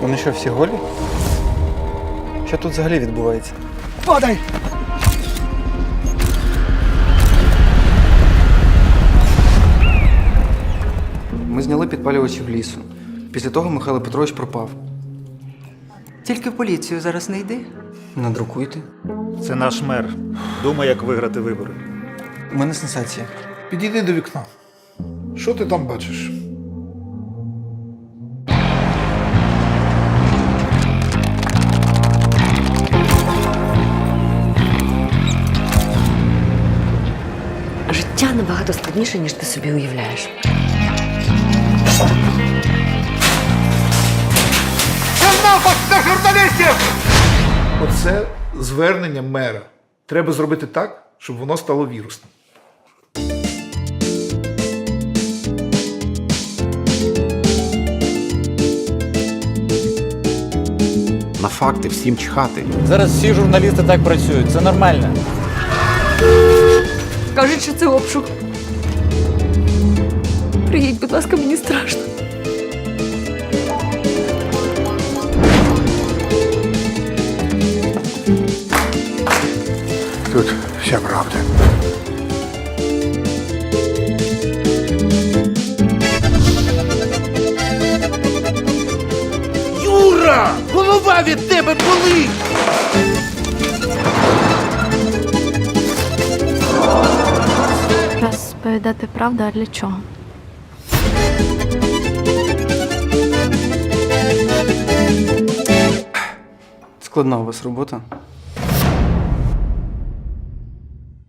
Вони що, всі голі? Що тут взагалі відбувається? Падай! Ми зняли підпалювачів лісу. Після того Михайло Петрович пропав. Тільки в поліцію зараз не йди. Надрукуйте. Це наш мер. Думає, як виграти вибори. У мене сенсація. Підійди до вікна. Що ти там бачиш? Життя набагато складніше, ніж ти собі уявляєш. Оце звернення мера. Треба зробити так, щоб воно стало вірусним. На факти всім чхати. Зараз всі журналісти так працюють, це нормально. Кажуть, що це обшук. Приїдь, будь ласка, мені страшно. Тут вся правда. Юра! Голова від тебе болить! Розповідати правду, а для чого? Складна у вас робота.